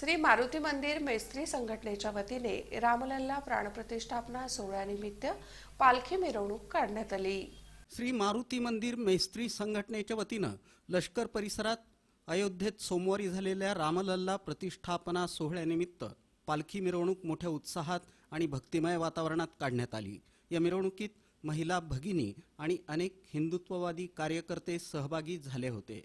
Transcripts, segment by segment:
श्री मारुती मंदिर मेस्त्री संघटनेच्या वतीने रामलल्ला प्राणप्रतिष्ठापना सोहळ्यानिमित्त पालखी मिरवणूक काढण्यात आली. श्री मारुती मंदिर मेस्त्री संघटनेच्या वतीनं लष्कर परिसरात अयोध्येत सोमवारी झालेल्या रामलल्ला प्रतिष्ठापना सोहळ्यानिमित्त पालखी मिरवणूक मोठ्या उत्साहात आणि भक्तिमय वातावरणात काढण्यात आली. या मिरवणुकीत महिला भगिनी आणि अनेक हिंदुत्ववादी कार्यकर्ते सहभागी झाले होते.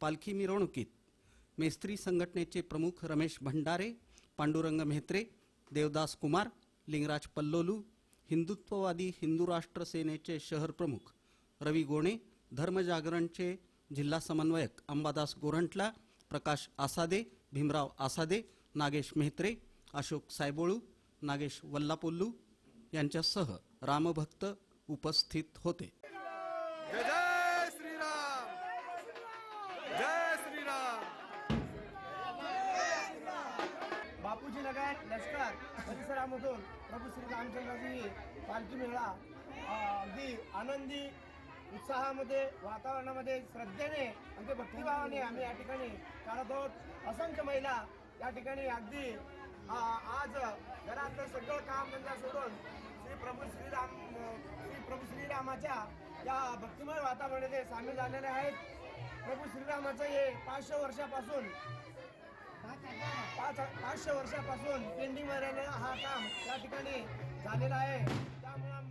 पालखी मिरवणुकीत मेस्त्री संघटनेचे प्रमुख रमेश भंडारे पांडुरंग म्हेत्रे देवदास कुमार लिंगराज पल्लोलू हिंदुत्ववादी हिंदू राष्ट्र सेनेचे शहर प्रमुख रवी गोणे धर्मजागरणचे जिल्हा समन्वयक अंबादास गोरंटला प्रकाश आसादे भीमराव आसादे नागेश मेहत्रे अशोक सायबोळू नागेश वल्लापोल्लू यांच्यासह रामभक्त उपस्थित होते. लष्कर परिसरामधून प्रभू श्री रामचंद्रजी पालखी मेळा. अगदी आनंदी उत्साहामध्ये वातावरणामध्ये श्रद्धेने अगदी भक्तिभावाने आम्ही या ठिकाणी काढत आहोत असंख्य महिला या ठिकाणी अगदी आज घरातलं सगळं काम धंदा सोडून श्री प्रभू श्रीराम श्री प्रभू श्रीरामाच्या या भक्तिमय वातावरणामध्ये सामील झालेले आहेत. प्रभू श्रीरामाचं हे पाचशे वर्षापासून पाच पाचशे वर्षापासून पेंडिंग राहिलेला हा काम या ठिकाणी झालेला आहे. त्यामुळं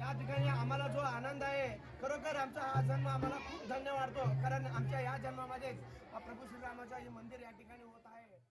या ठिकाणी आम्हाला जो आनंद आहे खरोखर आमचा हा जन्म आम्हाला खूप धन्य वाटतो. कारण आमच्या या जन्मामध्येच प्रभू श्रीरामाचं हे मंदिर या ठिकाणी होत आहे.